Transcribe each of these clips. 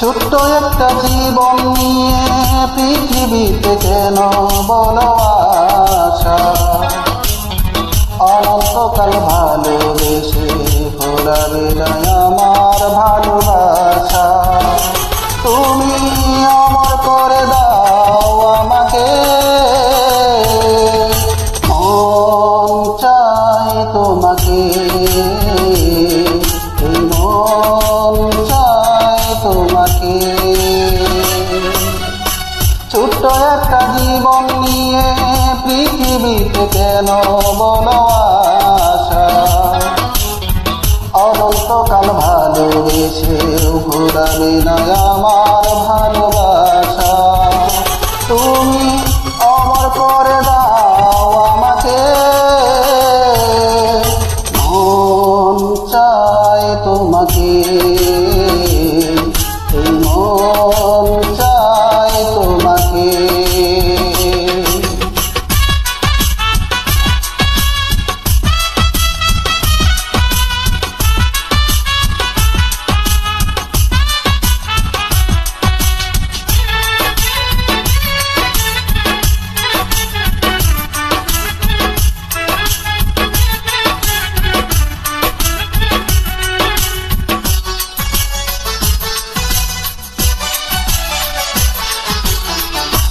একটা জীবন নিয়ে পৃথিবীতে কেন বলো আশা অনন্তকাল ভালোবেসে ফোরাবে না আমার ভালোবাসা। তুমি অমর করে দাও আমাকে। চাই তোমাকে। পৃথিবীতে কেন বলো আশা। অনন্তকাল ভালোবেসেও ঘোরাবে না আমার ভালোবাসা। তুমি অমর করে দাও আমাকে। মন চায় তোমাকে।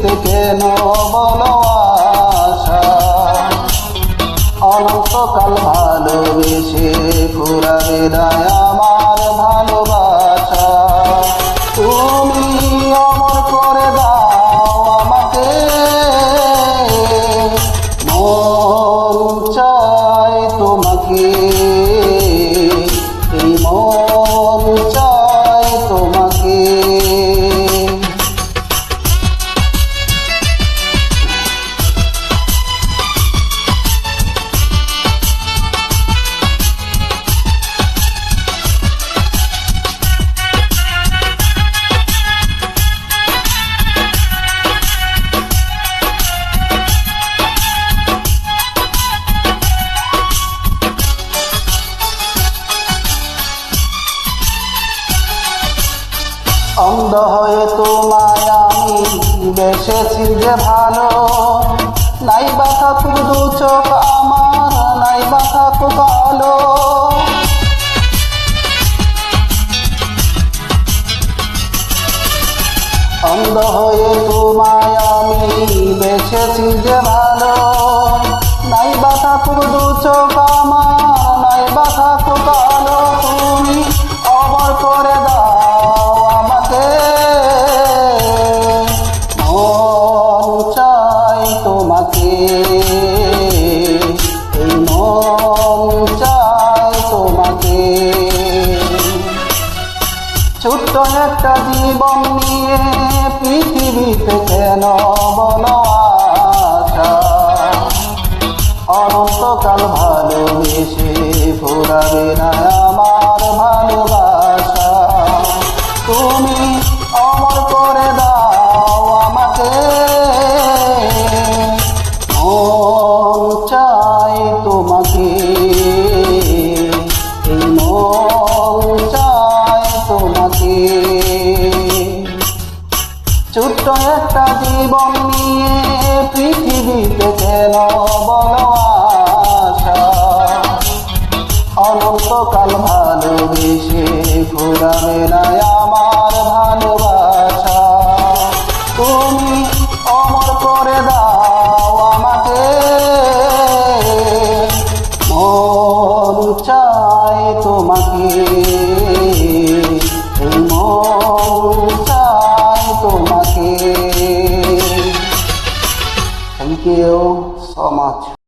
কেন বলো অনন্তকাল ভালোবেসে ফুরাবে না আমার ভালোবাসা। তুমি অমর করে দাও আমাকে। মন চাই তোমাকে। অন্ধ হয়ে তোমায় আমি বেসেছি যে ভালো। নাই বা থাকুক দু চোখ আমার নাই বা থাকুক আলো অন্ধ হয়ে তোমায় আমি বেসেছি যে ভালো। মন চাই তোমাকে। ছোট্ট একটা জীবন নিয়ে পৃথিবীতে কেন বলো অনন্তকাল ভালোবেসে ফুরাবে না আমার ভালোবাসা। তুমি অমর করে অনন্তকাল ভালোবেসে ঘোরাবে না eu sou Matthew.